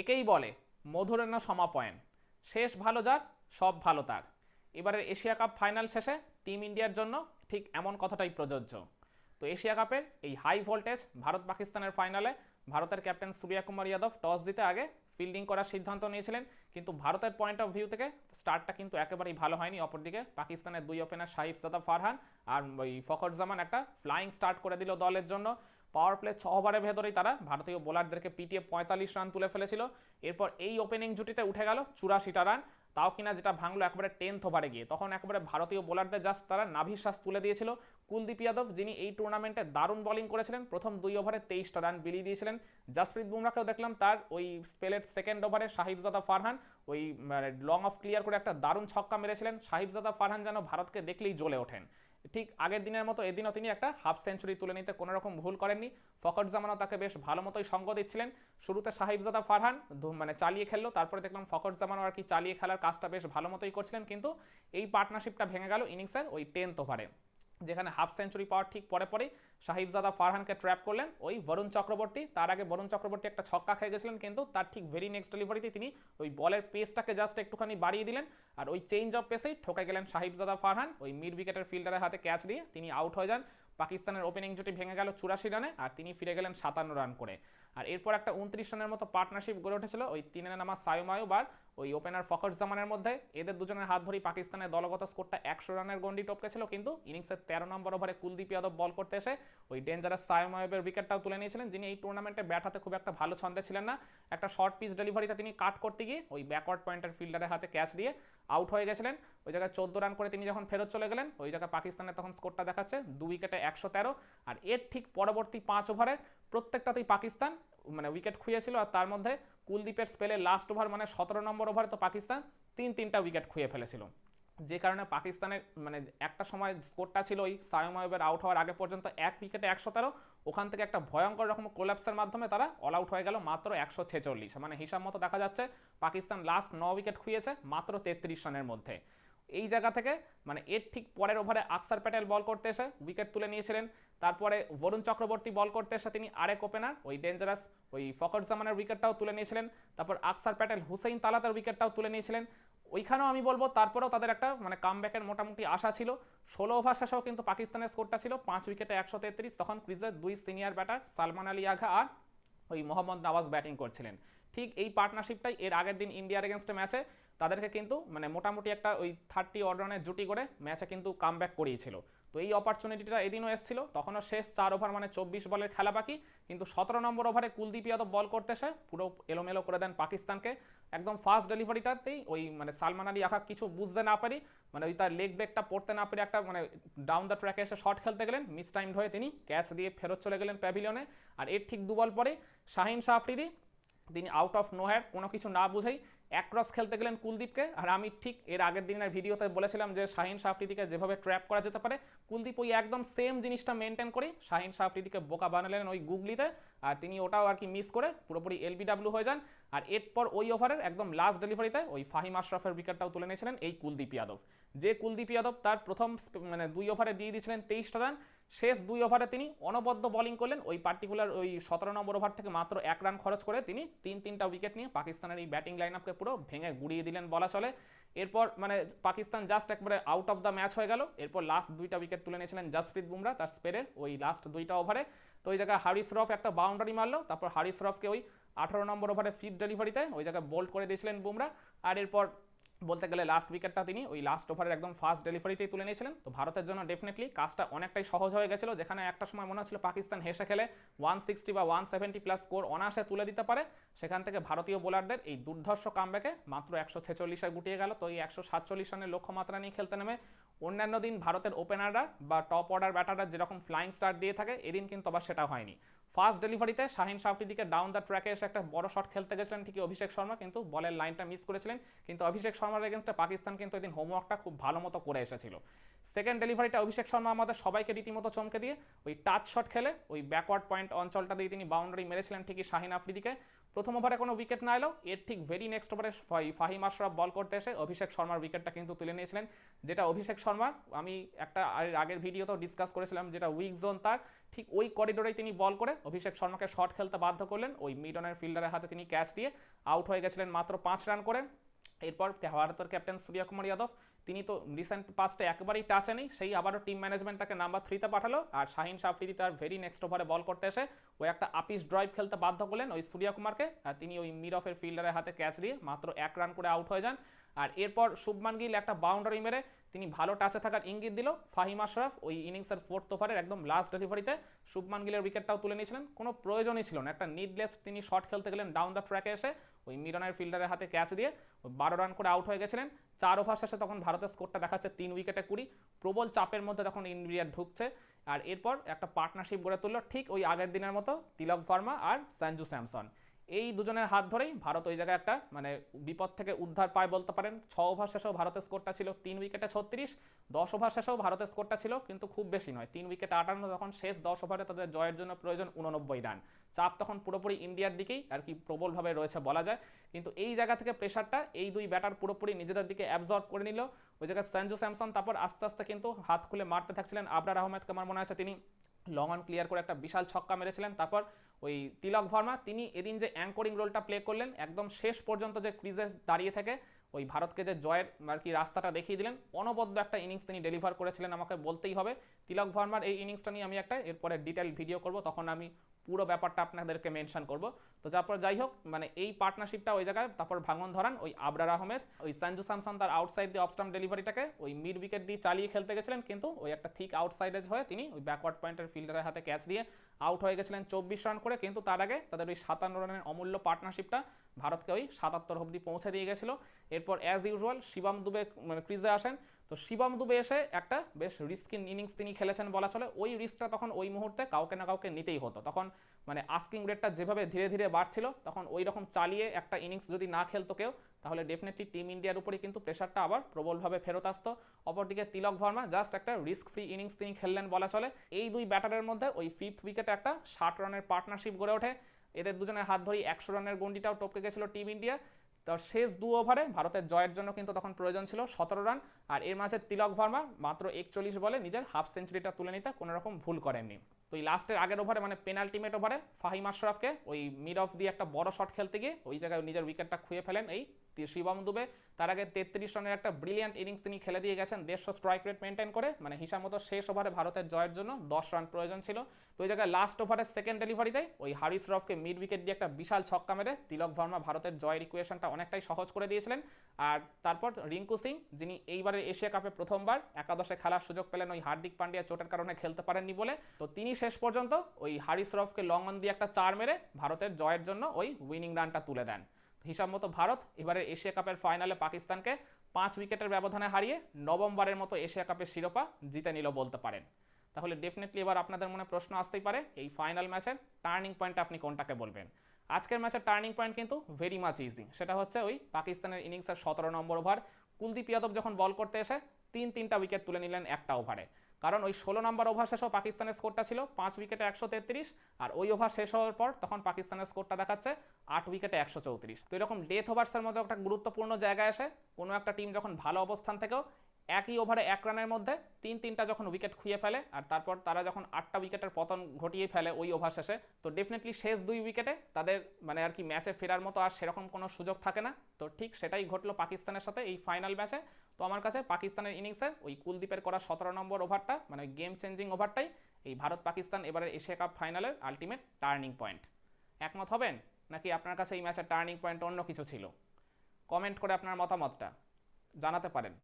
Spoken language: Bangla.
একেই বলে মধুরেণ সমাপয়েন। শেষ ভালো যার, সব ভালো তার। এবারের এশিয়া কাপ ফাইনাল শেষে টিম ইন্ডিয়ার জন্য ঠিক এমন কথাটাই প্রযোজ্য। তো এশিয়া কাপের এই হাই ভোল্টেজ ভারত পাকিস্তানের ফাইনালে ভারতের ক্যাপ্টেন সূর্যা কুমার যাদব টস জিতে আগে ফিল্ডিং করার সিদ্ধান্ত নিয়েছিলেন, কিন্তু ভারতের পয়েন্ট অফ ভিউ থেকে স্টার্টটা কিন্তু একেবারেই ভালো হয়নি। অপরদিকে পাকিস্তানের দুই ওপেনার সাহিব জাদা ফারহান আর ওই ফখর জামান একটা ফ্লাইং স্টার্ট করে দিল দলের জন্য। পাওয়ার প্লে ছ ওভারের ভেতরেই তারা ভারতীয় বোলারদেরকে পিটিয়ে পঁয়তাল্লিশ রান তুলে ফেলেছিল। এরপর এই ওপেনিং জুটিতে উঠে গেল চুরাশিটা রান। তাও কিনা যেটা ভাঙলো একেবারে টেন্থ ওভারে গিয়ে। তখন একেবারে ভারতীয় বোলারদের জাস্ট তারা নাভিশ্বাস তুলে দিয়েছিল। কুলদীপ যাদব, যিনি এই টুর্নামেন্টে দারুণ বোলিং করেছিলেন, প্রথম দুই ওভারে তেইশটা রান বিলিয়ে দিয়েছিলেন। জাসপ্রীত বুমরাকেও দেখলাম তার ওই স্পেলের সেকেন্ড ওভারে সাহিবজাদা ফারহান ওই লং অফ ক্লিয়ার করে একটা দারুণ ছক্কা মেরেছিলেন। সাহিবজাদা ফারহান যেন ভারতকে দেখলেই জ্বলে ওঠেন। ঠিক আগের দিনের মতো এদিনও তিনি একটা হাফ সেঞ্চুরি তুলে নিতে কোনো রকম ভুল করেননি। ফকর জামানও তাকে বেশ ভালো মতোই সঙ্গ দিচ্ছিলেন। শুরুতে সাহিবজাদা ফারহান মানে চালিয়ে খেললো, তারপরে দেখলাম ফকর জামানও আর কি চালিয়ে খেলার কাজটা বেশ ভালো মতোই করছিলেন, কিন্তু এই পার্টনারশিপটা ভেঙে গেল ইনিংসের ওই টেন্থ ওভারে যেখানে হাফ সেঞ্চুরি পাওয়ার ঠিক পরে পরেই সাহিবজাদা ফারহানকে ট্র্যাপ করলেন। ওই বরুণ চক্রবর্তী, তার আগে বরুণ চক্রবর্তী একটা ছক্কা খেয়ে গেছিলেন, কিন্তু তার ঠিক ভেরি নেক্সট ডেলিভারিতে তিনি ওই বলের পেসটাকে জাস্ট একটুখানি বাড়িয়ে দিলেন। আর ওই চেঞ্জ অফ পেসেই ঠকে গেলেন সাহিবজাদা ফারহান। ওই মিড উইকেটের ফিল্ডারের হাতে ক্যাচ দিয়ে তিনি আউট হয়ে যান। পাকিস্তানের ওপেনিং জুটি ভেঙে গেল চুরাশি রানে আর তিনি ফিরে গেলেন সাতান্ন রান করে। আর এরপর একটা উনত্রিশ রানের মতো পার্টনারশিপ গড়ে উঠেছিল ওই তিনের নামা সায়ুমায়ু বার ওই ওপেনার ফকর জামানের মধ্যে। এদের দুজনের হাত ধরেই পাকিস্তানের দলগত স্কোরটা একশো রানের গন্ডি টপকেছিল, কিন্তু ইনিংসের তেরো নম্বর ওভারে কুলদীপ যাদব বল করতে এসে ওই ডেঞ্জারাস সায়ুমায়ুবের উইকেটটাও তুলে নিয়েছিলেন, যিনি এই টুর্নামেন্টে ব্যাট হাতে খুব একটা ভালো ছন্দে ছিলেন না। একটা শর্ট পিচ ডেলিভারিতে তিনি কাট করতে গিয়ে ওই ব্যাকওয়ার্ড পয়েন্টের ফিল্ডারের হাতে ক্যাচ দিয়ে আউট হয়ে গেছিলেন। ওই জায়গায় চোদ্দ রান করে তিনি যখন ফেরত চলে গেলেন, ওই জায়গায় পাকিস্তানের তখন স্কোরটা দেখাচ্ছে, দু উইকেটে একশো তেরো। আর এর ঠিক পরবর্তী পাঁচ ওভারের প্রত্যেকটাতেই পাকিস্তান মানে উইকেট খুঁয়েছিল আর তার মধ্যে কুলদীপের স্পেলে লাস্ট ওভার মানে সতেরো নম্বর ওভারে তো পাকিস্তান তিন তিনটা উইকেট খুঁয়ে ফেলেছিল। যে কারণে পাকিস্তানের মানে একটা সময় স্কোরটা ছিল ওই সায়ম আয়ুবের আউট হওয়ার আগে পর্যন্ত এক উইকেটে একশো তেরো, ওখান থেকে একটা ভয়ঙ্কর রকম কোলাপসের মাধ্যমে তারা অল আউট হয়ে গেল মাত্র একশো ছেচল্লিশ। মানে হিসাব মতো দেখা যাচ্ছে পাকিস্তান লাস্ট ন উইকেট খুঁয়েছে মাত্র তেত্রিশ রানের মধ্যে। এই জায়গা থেকে মানে এর ঠিক পরের ওভারে আকসার প্যাটেল বল করতে এসে উইকেট তুলে নিয়েছিলেন। তারপরে বরুণ চক্রবর্তী বল করতে এসে তিনি আরেক ওপেনার ওই ডেঞ্জারাস ওই ফকর জামানের উইকেটটাও তুলে নিয়েছিলেন। তারপর আকসার প্যাটেল, হুসেইন তালাতের উইকেটটাও তুলে নিয়েছিলেন। ওইখানেও আমি বলব, তারপরেও তাদের একটা মানে কামব্যাকের মোটামুটি আশা ছিল। ষোলো ওভার শেষেও কিন্তু পাকিস্তানের স্কোরটা ছিল পাঁচ উইকেটে একশো তেত্রিশ। তখন ক্রিজের দুই সিনিয়র ব্যাটার সালমান আলী আঘা আর ওই মোহাম্মদ নওয়াজ ব্যাটিং করছিলেন। ঠিক এই পার্টনারশিপটাই এর আগের দিন ইন্ডিয়ার এগেনস্টে ম্যাচে তাদেরকে কিন্তু মানে মোটামুটি একটা ওই থার্টি রানের জুটি করে ম্যাচে কিন্তু কামব্যাক করিয়েছিল। তো এই অপরচুনিটিটা এদিনও এসেছিল। তখনও শেষ চার ওভার মানে চব্বিশ বলের খেলা বাকি। কিন্তু সতেরো নম্বর ওভারে কুলদীপ যাদব বল করতে এসে পুরো এলোমেলো করে দেন পাকিস্তানকে। একদম ফার্স্ট ডেলিভারিটাতেই ওই মানে সালমান আলী আখা কিছু বুঝতে না পারি মানে ওই তার লেগ ব্রেকটা পড়তে না পারি একটা মানে ডাউন দ্য ট্র্যাকে এসে শট খেলতে গেলেন। মিস টাইম হয়ে তিনি ক্যাচ দিয়ে ফেরত চলে গেলেন প্যাভিলিয়নে আর এর ঠিক দু বল পরে শাহিন শাহ আফ্রিদি, তিনি আউট অফ নোহ্যার কোনো কিছু না বুঝেই এক ক্রস খেলতে গেলেন কুলদীপকে, আর আমি ঠিক এর আগের দিনের ভিডিওতে বলেছিলাম যে শাহিন শাহফ্রিদিকে যেভাবে ট্র্যাপ করা যেতে পারে, কুলদীপ ওই একদম সেম জিনিসটা মেনটেন করে শাহিন শাহফ্রিদিকে বোকা বানালেন ওই গুগলিতে, আর তিনি ওটাও আর কি মিস করে পুরোপুরি এলবিডাব্লিউ হয়ে যান। আর এরপর ওই ওভারের একদম লাস্ট ডেলিভারিতে ওই ফাহিম আশরাফের উইকেটটাও তুলে নিয়েছিলেন এই কুলদীপ যাদব। যে কুলদীপ যাদব তার প্রথম মানে দুই ওভারে দিয়ে দিয়েছিলেন তেইশটা রান শেষ দুই ওভারে তিনি অনবদ্য বোলিং করলেন। ওই পার্টিকুলার ওই সতেরো নম্বর ওভার থেকে মাত্র এক রান খরচ করে তিনি তিন তিনটা উইকেট নিয়ে পাকিস্তানের এই ব্যাটিং লাইন আপকে পুরো ভেঙে গুড়িয়ে দিলেন বলা চলে। এরপর মানে পাকিস্তান জাস্ট একবারে আউট অফ দ্য ম্যাচ হয়ে গেল। এরপর লাস্ট দুইটা উইকেট তুলে নিয়েছিলেন জাসপ্রীত বুমরা তার স্পেরের ওই লাস্ট দুইটা ওভারে তো ওই জায়গায় হারিস রফ একটা বাউন্ডারি মারলো, তারপর হারিস রফকে ওই আঠারো নম্বর ওভারে ফিফ ডেলিভারিতে ওই জায়গায় বোল্ড করে দিয়েছিলেন বুমরা আর এরপর বলতে গেলে লাস্ট উইকেটটা তিনি ওই লাস্ট ওভারের একদম ফার্স্ট ডেলিভারিতেই তুলে নিয়েছিলেন। তো ভারতের জন্য ডেফিনেটলি কাজটা অনেকটাই সহজ হয়ে গেছিল, যেখানে একটা সময় মনে হচ্ছিল পাকিস্তান হেসে খেলে ওয়ান সিক্সটি বা ওয়ান সেভেন্টি প্লাস স্কোর অনায়াসে তুলে দিতে পারে। সেখান থেকে ভারতীয় বোলারদের এই দুর্ধর্ষ কামব্যাকে মাত্র একশো ছেচল্লিশে গুটিয়ে গেল। তো এই একশো সাতচল্লিশ রানের লক্ষ্যমাত্রা নিয়ে খেলতে নেমে অন্যান্য দিন ভারতের ওপেনাররা বা টপ অর্ডার ব্যাটাররা যেরকম ফ্লাইং স্টার্ট দিয়ে থাকে, এদিন কিন্তু আবার সেটা হয়নি। ফার্স্ট ডেলিভারিতে শাহিন শাহফ্রিদিকে ডাউন দ্য ট্র্যাকে এসে একটা বড় শট খেলতে গেছিলেন ঠিকই অভিষেক শর্মা, কিন্তু বলের লাইনটা মিস করেছিলেন। কিন্তু অভিষেক শর্মার এগেনস্টে পাকিস্তান কিন্তু এদিন হোমওয়ার্কটা খুব ভালো মতো করে এসেছিল। সেকেন্ড ডেলিভারিটা অভিষেক শর্মা আমাদের সবাইকে রীতিমতো চমকে দিয়ে ওই টাচ শট খেলে, ওই ব্যাকওয়ার্ড পয়েন্ট অঞ্চলটা দিয়ে তিনি বাউন্ডারি মেরেছিলেন ঠিকই শাহিন আফ্রিদিকে। প্রথম ওভারে কোনো উইকেট না এলো এর ঠিক ভেরি নেক্সট ওভারে ফাহিম আশরাফ বল করতে এসে অভিষেক শর্মার উইকেটটা কিন্তু তুলে নিয়েছিলেন। যেটা অভিষেক শর্মার আমি একটা আগের ভিডিওতেও ডিসকাস করেছিলাম যেটা উইক জোন তার। ঠিক ওই করিডোরেই তিনি বল করে অভিষেক শর্মাকে শট খেলতে বাধ্য করলেন। ওই মিডনের ফিল্ডারের হাতে তিনি ক্যাচ দিয়ে আউট হয়ে গেছিলেন মাত্র পাঁচ রান করে। এরপর ভারতের ক্যাপ্টেন সূর্যকুমার যাদব তিনি তো রিসেন্ট পাস্টে একবারেই টাচে নেই। সেই আবারও টিম ম্যানেজমেন্ট তাকে নাম্বার থ্রিতে পাঠালো আর শাহিন সাফরিদি তার ভেরি নেক্সট ওভারে বল করতে এসে ওই একটা আপিস ড্রাইভ খেলতে বাধ্য করলেন ওই সূর্যকুমারকে আর তিনি ওই মিড অফের ফিল্ডারের হাতে ক্যাচ দিয়ে মাত্র এক রান করে আউট হয়ে যান। আর এরপর শুভমান গিল একটা বাউন্ডারি মেরে তিনি ভালো টাচে থাকার ইঙ্গিত দিল। ফাহিম আশরাফ ওই ইনিংসের ফোর্থ ওভারের একদম লাস্ট ডেলিভারিতে শুভমান গিলের উইকেটটাও তুলে নিয়েছিলেন। কোনো প্রয়োজনই ছিল না। একটা নিডলেস তিনি শট খেলতে গেলেন ডাউন দ্য ট্র্যাকে এসে ওই মিডনের ফিল্ডারের হাতে ক্যাচ দিয়ে বারো রান করে আউট হয়ে গেছিলেন। চার ওভার শেষে তখন ভারতের স্কোরটা দেখাচ্ছে তিন উইকেটে কুড়ি। প্রবল চাপের মধ্যে তখন ইন্ডিয়া ঢুকছে। আর এরপর একটা পার্টনারশিপ গড়ে তুললো ঠিক ওই আগের দিনের মতো তিলক ভার্মা আর সঞ্জু স্যামসন। এই দুজনের হাত ধরেই ভারত ওই জায়গায় একটা মানে বিপদ থেকে উদ্ধার পায় বলতে পারেন। ছ ওভার শেষেও ভারতের স্কোরটা ছিল তিন উইকেটে ছত্রিশ, দশ ওভার শেষেও ভারতের স্কোরটা ছিল কিন্তু খুব বেশি নয়। তিন উইকেটে আটান্ন তখন শেষ দশ ওভারে তাদের জয়ের জন্য প্রয়োজন উননব্বই রান। চাপ তখন পুরোপুরি ইন্ডিয়ার দিকেই আর কি প্রবলভাবে রয়েছে বলা যায়। কিন্তু এই জায়গা থেকে প্রেশারটা এই দুই ব্যাটার পুরোপুরি নিজেদের দিকে অ্যাবজর্ব করে নিল। ওই জায়গায় সঞ্জু স্যামসন, তারপর আস্তে আস্তে কিন্তু হাত খুলে মারতে থাকছিলেন আবরার আহমেদকে আমার মনে আছে তিনি। লং অন ক্লিয়ার করে একটা বিশাল ছক্কা মেরেছিলেন। তারপর ওই তিলক ভার্মা, তিনি এদিন যে অ্যাঙ্করিং রোলটা প্লে করলেন, একদম শেষ পর্যন্ত যে ক্রিজে দাঁড়িয়ে থেকে, ওই ভারতকে যে জয়ের আর কি রাস্তাটা দেখিয়ে দিলেন, অনবদ্য একটা ইনিংস তিনি ডেলিভার করেছিলেন আমাকে বলতেই হবে। তিলক ভার্মার এই ইনিংসটা নিয়ে আমি একটা, এরপরে ডিটেল ভিডিও করব, তখন আমি পুরো ব্যাপারটা আপনাদেরকে মেনশন করব। তো তারপর যাই হোক মানে এই পার্টনারশিপটা ওই জায়গায়, তারপর ভাঙন ধরান, ওই আবরার আহমেদ, ওই সঞ্জু স্যামসন তার আউটসাইড দিয়ে অফস্টাম ডেলিভারিটাকে ওই মিড উইকেট দিয়ে চালিয়ে খেলতে গেছিলেন, কিন্তু ওই একটা থিক আউটসাইডেজ হয়ে তিনি ওই ব্যাকওয়ার্ড পয়েন্টের ফিল্ডারের হাতে ক্যাচ দিয়ে আউট হয়ে গেছিলেন চব্বিশ রান করে, কিন্তু তার আগে তাদের ওই সাতান্ন রানের অমূল্য পার্টনারশিপটা ভারতকে ওই সাতাত্তর অব্দি পৌঁছে দিয়ে গেছিল। এরপর অ্যাজ ইউজুয়াল শিবম দুবে মানে ক্রিজে আসেন। তো শিবম দুবে এসে একটা বেশ রিস্কিন ইনিংস তিনি খেলেছেন বলা চলে। ওই রিস্কটা তখন ওই মুহূর্তে কাউকে না কাউকে নিতেই হতো। তখন মানে আস্কিং রেটটা যেভাবে ধীরে ধীরে বাড়ছিল, তখন ওই রকম চালিয়ে একটা ইনিংস যদি না খেলতো কেউ, তাহলে ডেফিনেটলি টিম ইন্ডিয়ার উপরে কিন্তু প্রেশারটা আবার প্রবলভাবে ফেরত আসতো। অপরদিকে তিলক ভার্মা জাস্ট একটা রিস্ক ফ্রি ইনিংস তিনি খেললেন বলা চলে। এই দুই ব্যাটারের মধ্যে ওই ফিফথ উইকেটে একটা ষাট রানের পার্টনারশিপ গড়ে ওঠে। এদের দুজনের হাত ধরেই একশো রানের গন্ডিটাও টপকে গেছিল টিম ইন্ডিয়া। তো শেষ দু ওভারে ভারতের জয়ের জন্য কিন্তু তখন প্রয়োজন ছিল সতেরো রান। আর এর মাঝে তিলক ভার্মা মাত্র একচল্লিশ বলে নিজের হাফ সেঞ্চুরিটা তুলে নিতে কোনো রকম ভুল করেননি। তো এই লাস্টের আগের ওভারে মানে পেনাল্টিমেট ওভারে ফাহিম আশরাফকে ওই মিড অফ দিয়ে একটা বড় শট খেলতে গিয়ে ওই জায়গায় নিজের উইকেটটা খুঁয়ে ফেলেন এই শিবম দুবে। তার আগে তেত্রিশ রানের একটা ব্রিলিয়ান্ট ইনিংস তিনি খেলে দিয়ে গেছেন, দেড়শো স্ট্রাইক রেট মেনটেন করে। মানে হিসাব মতো শেষ ওভারে ভারতের জয়ের জন্য দশ রান প্রয়োজন ছিল। তো ওই জায়গায় লাস্ট ওভারের সেকেন্ড ডেলিভারিতে ওই হারিস রফকে মিড উইকেট দিয়ে একটা বিশাল ছক্কা মেরে তিলক ভার্মা ভারতের জয়ের ইকুয়েশনটা অনেকটাই সহজ করে দিয়েছিলেন। আর তারপর রিঙ্কু সিং, যিনি এইবারের এশিয়া কাপে প্রথমবার একাদশে খেলার সুযোগ পেলেন ওই হার্দিক পান্ডিয়া, চোটের কারণে খেলতে পারেননি বলে। তো তিনি শেষ পর্যন্ত ওই হারিস রফকে লং অন দিয়ে একটা চার মেরে ভারতের জয়ের জন্য ওই উইনিং রানটা তুলে দেন। হিসাব মতো ভারত এবারের এশিয়া কাপের ফাইনালে পাকিস্তানকে পাঁচ উইকেটের ব্যবধানে হারিয়ে নবমবারের মতো এশিয়া কাপের শিরোপা জিতে নিল বলতে পারেন। তাহলে ডেফিনেটলি এবার আপনাদের মনে প্রশ্ন আসতেই পারে, এই ফাইনাল ম্যাচের টার্নিং পয়েন্ট আপনি কোনটাকে বলবেন? আজকের ম্যাচের টার্নিং পয়েন্ট কিন্তু ভেরি মাচ ইজি সেটা হচ্ছে ওই পাকিস্তানের ইনিংসের সতেরো নম্বর ওভার কুলদীপ যাদব যখন বল করতে এসে তিন তিনটা উইকেট তুলে নিলেন একটা ওভারে কারণ ওই ষোলো নম্বর ওভার শেষেও পাকিস্তানের স্কোরটা ছিল পাঁচ উইকেটে একশো তেত্রিশ আর ওই ওভার শেষ হওয়ার পর তখন পাকিস্তানের স্কোরটা দেখাচ্ছে আট উইকেটে একশো চৌত্রিশ। তো এরকম ডেথ ওভার্সের মধ্যে একটা গুরুত্বপূর্ণ জায়গায় এসে কোনো একটা টিম যখন ভালো অবস্থান থেকেও একই ওভারে এক রানের মধ্যে তিন তিনটা যখন উইকেট খুঁয়ে ফেলে আর তারপর তারা যখন আটটা উইকেটের পতন ঘটিয়ে ফেলে ওই ওভার শেষে, তো ডেফিনেটলি শেষ দুই উইকেটে তাদের মানে আর কি ম্যাচে ফেরার মতো আর সেরকম কোনো সুযোগ থাকে না। তো ঠিক সেটাই ঘটলো পাকিস্তানের সাথে এই ফাইনাল ম্যাচে তো আমার কাছে পাকিস্তানের ইনিংসে ওই কুলদীপের করা সতেরো নম্বর ওভারটা মানে গেম চেঞ্জিং ওভারটাই এই ভারত পাকিস্তান এবারের এশিয়া কাপ ফাইনালের আলটিমেট টার্নিং পয়েন্ট একমত হবেন? নাকি আপনার কাছে এই ম্যাচের টার্নিং পয়েন্ট অন্য কিছু ছিল? কমেন্ট করে আপনার মতামতটা জানাতে পারেন।